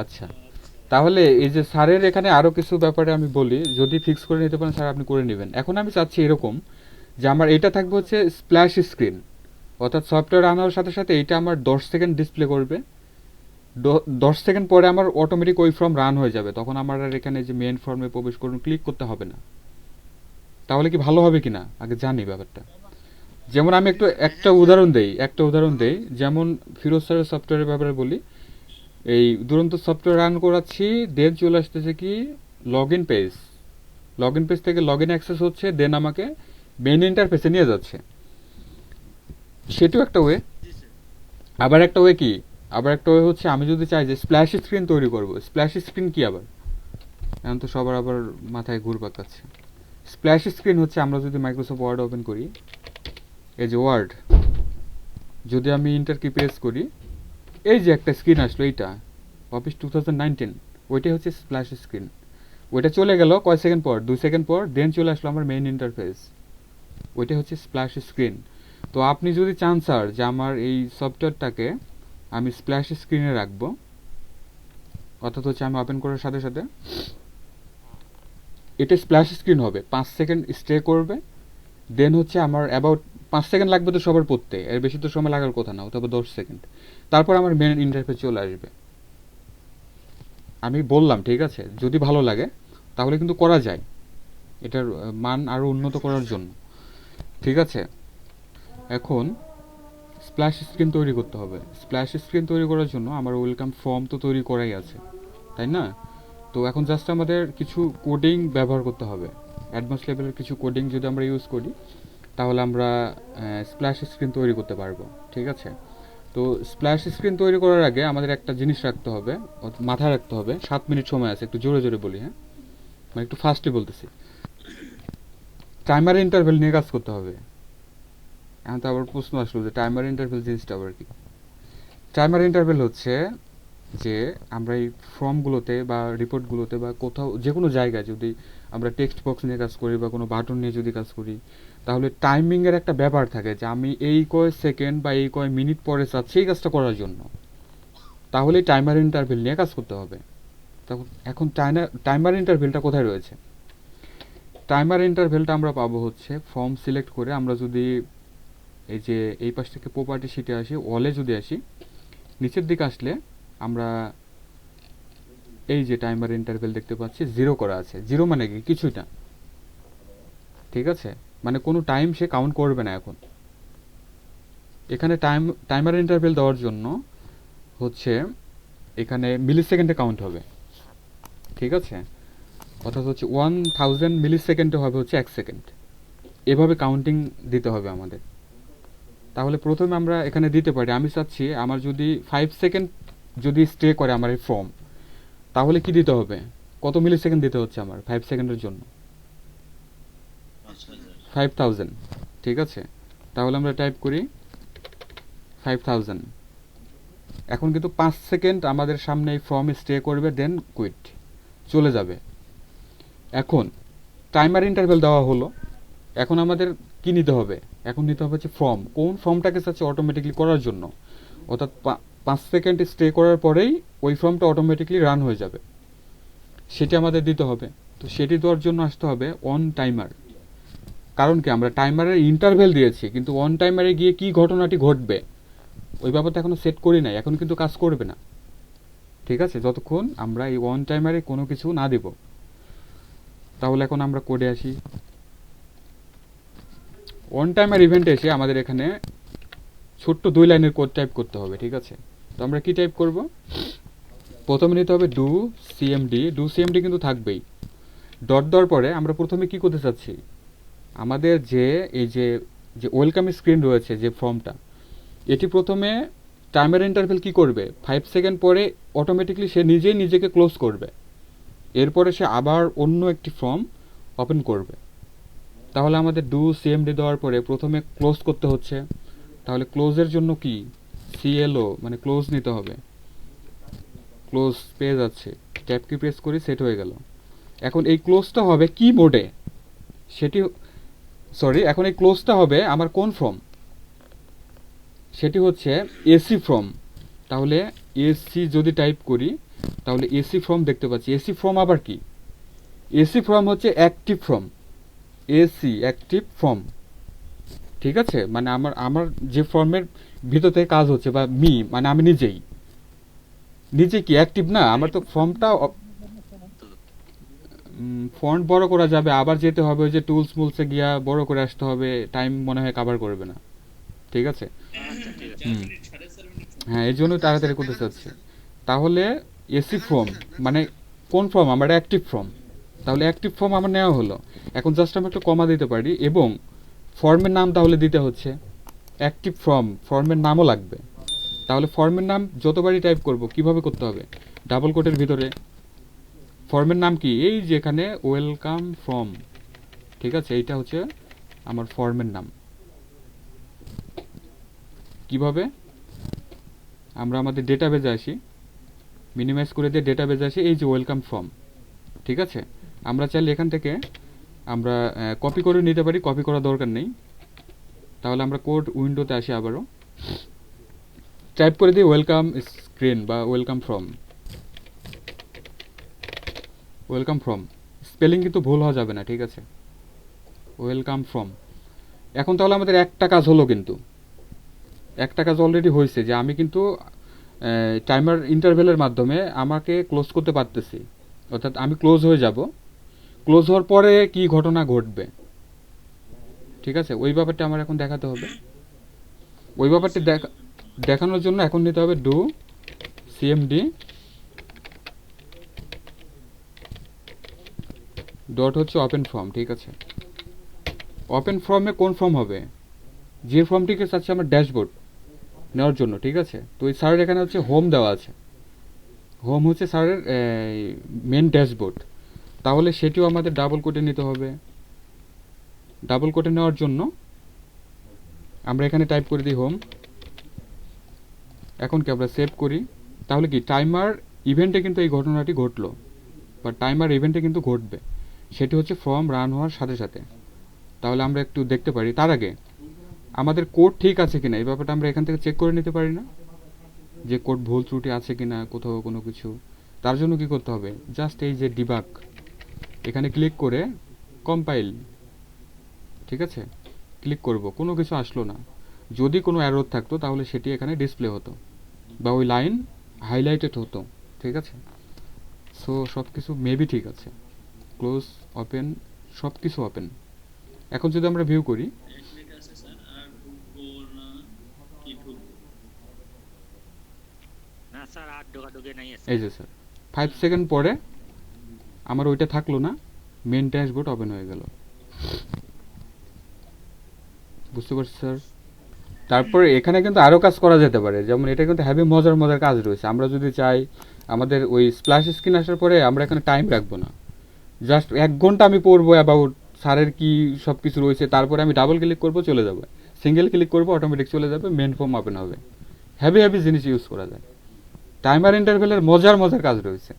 আচ্ছা। তাহলে এই যে স্যারের এখানে আরও কিছু ব্যাপারে আমি বলি, যদি ফিক্স করে নিতে পারেন, স্যার আপনি করে নেবেন। এখন আমি চাচ্ছি এরকম যে আমার এটা থাকবে হচ্ছে স্প্ল্যাশ স্ক্রিন অর্থাৎ সফটওয়্যার আনার সাথে সাথে এটা আমার দশ সেকেন্ড ডিসপ্লে করবে। দশ সেকেন্ড পরে আমার অটোমেটিক ওই ফর্ম রান হয়ে যাবে। তখন আমার আর এখানে যে মেন ফর্মে প্রবেশ করুন ক্লিক করতে হবে না। তাহলে কি ভালো হবে কিনা? আগে জানি ব্যাপারটা। যেমন আমি একটু, একটা উদাহরণ দেই, একটা উদাহরণ দেই। যেমন ফিরোজ স্যারের সফটওয়্যারের ব্যাপারে বলি এই দুরন্ত সফটওয়্যার রান করাচ্ছি দেন চলে আসতেছে কি? Log in page log in page থেকে লগ ইন অ্যাক্সেস হচ্ছে দেন আমাকে মেন ইন্টারফেসে নিয়ে যাচ্ছে। সেটাও একটা ওয়ে আবার একটা ওয়ে কি? আবার একটা ওয়ে হচ্ছে আমি যদি চাই যে স্প্ল্যাশ স্ক্রিন তৈরি করব। স্প্ল্যাশ স্ক্রিন কি আবার? এখন তো সবার আবার মাথায় ঘুর পাকাচ্ছে স্প্ল্যাশ স্ক্রিন হচ্ছে আমরা যদি মাইক্রোসফট ওয়ার্ড ওপেন করি এই যে ওয়ার্ড যদি আমি ইন্টার কি প্রেস করি এই যে একটা স্ক্রিন আসলো, এইটা অফিস টু থাউজেন্ড নাইনটিন ওইটাই হচ্ছে স্প্ল্যাশ স্ক্রিন ওইটা চলে গেল কয় সেকেন্ড পর, দুই সেকেন্ড পর দেন চলে আসলো আমার মেইন ইন্টারফেস ওইটা হচ্ছে স্প্ল্যাশ স্ক্রিন তো আপনি যদি চান স্যার যে আমার এই সফটওয়্যারটাকে আমি স্প্ল্যাশ স্ক্রিনে রাখব, অর্থাৎ হচ্ছে আমি ওপেন করার সাথে সাথে, এটা স্প্ল্যাশ স্ক্রিন হবে। পাঁচ সেকেন্ড স্টে করবে দেন হচ্ছে আমার অ্যাবাউট পাঁচ সেকেন্ড লাগবে তো সবার পড়তে, এর বেশি তো সময় লাগার কথা না অথবা দশ সেকেন্ড। তারপর আমার মেন ইন্টারফেস চলে আসবে। আমি বললাম, ঠিক আছে, যদি ভালো লাগে, তাহলে কিন্তু করা যায়। এটার মান আরও উন্নত করার জন্য। ঠিক আছে? এখন স্প্ল্যাশ স্ক্রিন তৈরি করতে হবে। স্প্ল্যাশ স্ক্রিন তৈরি করার জন্য আমার ওয়েলকাম ফর্ম তো তৈরি করাই আছে, তাই না? তো এখন জাস্ট আমাদের কিছু কোডিং ব্যবহার করতে হবে। অ্যাডভান্স লেভেলের কিছু কোডিং যদি আমরা ইউজ করি তাহলে আমরা স্প্ল্যাশ স্ক্রিন তৈরি করতে পারব, ঠিক আছে? তো স্প্ল্যাশ স্ক্রিন তৈরি করার আগে আমাদের একটা জিনিস রাখতে হবে মাথায় রাখতে হবে, সাত মিনিট সময় আছে, একটু জোরে জোরে বলি হ্যাঁ? মানে একটু ফাস্টলি বলতেছি। টাইমার ইন্টারভেল নিয়ে কাজ করতে হবে। এখন তো আবার প্রশ্ন আসলো যে টাইমার ইন্টারভেল জিনিসটা আবার কি? টাইমার ইন্টারভেল হচ্ছে যে আমরা এই ফর্মগুলোতে বা রিপোর্টগুলোতে বা কোথাও যে কোনো জায়গায় যদি আমরা টেক্সট বক্স নিয়ে কাজ করি বা কোনো বাটন নিয়ে যদি কাজ করি তাহলে টাইমিংয়ের একটা ব্যাপার থাকে যে আমি এই কয় সেকেন্ড বা এই কয় মিনিট পরে চাচ্ছি এই কাজটা করার জন্য। তাহলে টাইমার ইন্টারভেল নিয়ে কাজ করতে হবে। তখন, এখন টাইমার ইন্টারভেলটা কোথায় রয়েছে? টাইমার ইন্টারভেলটা আমরা পাবো হচ্ছে ফর্ম সিলেক্ট করে আমরা যদি এই যে, এই পাশ থেকে প্রপার্টি শিটে আসি ওয়ালে যদি আসি, নিচের দিকে আসলে আমরা এই যে টাইমার ইন্টারভেল দেখতে পাচ্ছি জিরো করা আছে। জিরো মানে কি? কিছুই না। ঠিক আছে? মানে কোনো টাইম সে কাউন্ট করবে না এখন। এখানে টাইম টাইমার ইন্টারভেল দেওয়ার জন্য হচ্ছে এখানে মিলি সেকেন্ডে কাউন্ট হবে। ঠিক আছে? অর্থাৎ হচ্ছে ওয়ান থাউজেন্ড মিলি সেকেন্ডে হবে হচ্ছে এক সেকেন্ড এভাবে কাউন্টিং দিতে হবে আমাদের। তাহলে প্রথমে আমরা এখানে দিতে পারি। আমি চাচ্ছি আমার যদি ফাইভ সেকেন্ড যদি স্টে করে আমার এই ফর্ম তাহলে কি দিতে হবে? কত মিলি সেকেন্ড দিতে হচ্ছে আমার ফাইভ সেকেন্ডের জন্য? ফাইভ থাউজেন্ড ঠিক আছে? তাহলে আমরা টাইপ করি ফাইভ থাউজেন্ড এখন কিন্তু পাঁচ সেকেন্ড আমাদের সামনে এই ফর্ম স্টে করবে দেন কুইট চলে যাবে। এখন টাইমার ইন্টারভেল দেওয়া হলো। এখন আমাদের কি নিতে হবে? এখন নিতে হবে হচ্ছে ফর্ম কোন ফর্মটাকে চাচ্ছে অটোমেটিকলি করার জন্য? অর্থাৎ পাঁচ সেকেন্ড স্টে করার পরেই ওই ফর্মটা অটোমেটিকলি রান হয়ে যাবে। সেটি আমাদের দিতে হবে। তো সেটি দেওয়ার জন্য আসতে হবে অন টাইমার কারণ কি, আমরা টাইমারের ইন্টারভেল দিয়েছি, কিন্তু অন টাইমারে গিয়ে কি ঘটনাটি ঘটবে, ওই ব্যাপারটা এখনও সেট করি নাই, এখন কিন্তু কাজ করবে না। ঠিক আছে? যতক্ষণ আমরা এই অন টাইমারে কোনো কিছু না দেব। তাহলে এখন আমরা কোডে আসি। অন টাইমার ইভেন্টে এসে আমাদের এখানে ছোট্ট দুই লাইনের কোড টাইপ করতে হবে, ঠিক আছে? তো আমরা কি টাইপ করব? প্রথমে নিতে হবে ডু সিএমডি ডু সিএমডি কিন্তু থাকবেই। ডট দেওয়ার পরে আমরা প্রথমে কি করতে চাচ্ছি? আমাদের যে, এই যে যে ওয়েলকাম স্ক্রিন রয়েছে যে ফর্মটা, এটি প্রথমে টাইমের ইন্টারভেল কি করবে? ফাইভ সেকেন্ড পরে অটোমেটিকলি সে নিজেই নিজেকে ক্লোজ করবে। এরপরে সে আবার অন্য একটি ফর্ম ওপেন করবে। তাহলে আমাদের ডু সিএমডি দেওয়ার পরে প্রথমে ক্লোজ করতে হচ্ছে। তাহলে ক্লোজের জন্য কি? সিএলও মানে ক্লোজ নিতে হবে। ক্লোজ পেয়ে যাচ্ছে। ট্যাপ কি প্রেস করি সেট হয়ে গেল। এখন এই ক্লোজটা হবে কি মোডে সেটি সরি এখন এই ক্লোজটা হবে আমার কোন ফর্ম সেটি হচ্ছে এসি ফর্ম তাহলে এসি যদি টাইপ করি তাহলে এসি ফর্ম দেখতে পাচ্ছি। এসি ফর্ম আবার কি? এসি ফর্ম হচ্ছে active form AC active form ঠিক আছে? মানে আমার আমার যে ফর্মের ভিতর থেকে কাজ হচ্ছে বা মি মানে আমি নিজেই। নিজে কি? অ্যাক্টিভ না? আমার তো ফর্মটা ফন্ট বড় করা যাবে, আবার যেতে হবে ওই যে টুলস মুলসে গিয়া বড় করে আসতে হবে টাইম মনে হয় কভার করবে না। ঠিক আছে? হুম। হ্যাঁ এই জন্য তাড়াতাড়ি করতে চাচ্ছি। তাহলে এসি ফর্ম মানে কোন ফর্ম আমার অ্যাক্টিভ ফর্ম তাহলে অ্যাক্টিভ ফর্ম আমার নেওয়া হলো। এখন জাস্ট আমি একটু কমা দিতে পারি, এবং ফর্মের নাম তাহলে দিতে হচ্ছে। অ্যাক্টিভ ফর্ম ফর্মের নামও লাগবে। তাহলে ফর্মের নাম যতবারই টাইপ করব, কীভাবে করতে হবে? ডাবল কোটের ভিতরে। ফর্মের নাম কি? এই যেখানে ওয়েলকাম ফর্ম ঠিক আছে? এইটা হচ্ছে আমার ফর্মের নাম। কীভাবে? আমরা আমাদের ডেটাবেজে আসি। মিনিমাইজ করে দিয়ে ডেটাবেজে আসি, এই যে ওয়েলকাম ফর্ম ঠিক আছে? আমরা চাইলে এখান থেকে আমরা কপি করে নিতে পারি কপি করার দরকার নেই। তাহলে আমরা কোড উইন্ডোতে আসি আবারও। টাইপ করে দিই ওয়েলকাম স্ক্রিন বা welcome form welcome from spelling কিন্তু ভুল হওয়া যাবে না, ঠিক আছে? ওয়েলকাম ফ্রম এখন তাহলে আমাদের একটা কাজ হলো কিন্তু। একটা কাজ অলরেডি হয়েছে যে আমি কিন্তু টাইমার ইন্টারভেলের মাধ্যমে আমাকে ক্লোজ করতে পারতেছি। অর্থাৎ আমি ক্লোজ হয়ে যাব। ক্লোজ হওয়ার পরে কি ঘটনা ঘটবে? ঠিক আছে? ওই ব্যাপারটা আমার এখন দেখাতে হবে। ওই ব্যাপারটা দেখা, দেখানোর জন্য এখন নিতে হবে ডু সিএমডি ডট হচ্ছে ওপেন ফর্ম ঠিক আছে? ওপেন ফর্মে কোন ফর্ম হবে? যে ফর্মটিকে চাচ্ছে আমার ড্যাশবোর্ড নেওয়ার জন্য, ঠিক আছে? তো ওই স্যারের এখানে হচ্ছে হোম দেওয়া আছে। হোম হচ্ছে স্যারের মেন ড্যাশবোর্ড তাহলে সেটিও আমাদের ডাবল কোটে নিতে হবে। ডাবল কোটে নেওয়ার জন্য আমরা এখানে টাইপ করে দিই হোম এখন কি আমরা সেভ করি? তাহলে কি টাইমার ইভেন্টে কিন্তু এই ঘটনাটি ঘটলো বা টাইমার ইভেন্টে কিন্তু ঘটবে। সেটি হচ্ছে ফর্ম রান হওয়ার সাথে সাথে। তাহলে আমরা একটু দেখতে পারি, তার আগে, আমাদের কোড ঠিক আছে কিনা? এই ব্যাপারটা আমরা এখান থেকে চেক করে নিতে পারি না? যে কোড ভুল ত্রুটি আছে কিনা, কোথাও কোনো কিছু। তার জন্য কি করতে হবে? জাস্ট এই যে ডিবাক এখানে ক্লিক করে কম্পাইল ঠিক আছে? ক্লিক করব, কোনো কিছু আসলো না। যদি কোনো অ্যারোর থাকতো, তাহলে সেটি এখানে ডিসপ্লে হতো বা ওই লাইন হাইলাইটেড হতো, ঠিক আছে? সো সব কিছু মেবি ঠিক আছে। ক্লোজ ওপেন সব কিছু ওপেন। এখন যদি আমরা ভিউ করি এই যে স্যার ফাইভ সেকেন্ড পরে আমার ওইটা থাকল না মেন ড্যাশবোর্ড ওপেন হয়ে গেল। বুঝতে পারছি স্যার? তারপরে এখানে কিন্তু আরও কাজ করা যেতে পারে যেমন এটা কিন্তু হ্যাভি মজার মজার কাজ রয়েছে। আমরা যদি চাই আমাদের ওই স্প্ল্যাশ স্ক্রিন আসার পরে আমরা এখানে টাইম রাখব না। জাস্ট এক ঘণ্টা আমি পড়ব অ্যাবাউট সারের কি সব কিছু রয়েছে, তারপরে আমি ডাবল ক্লিক করব, চলে যাবে। সিঙ্গেল ক্লিক করব অটোমেটিক চলে যাবে মেন ফর্ম ওপেন হবে। হ্যাভি হ্যাভি জিনিস ইউজ করা যায়। টাইমার ইন্টারভেলের মজার মজার কাজ রয়েছে।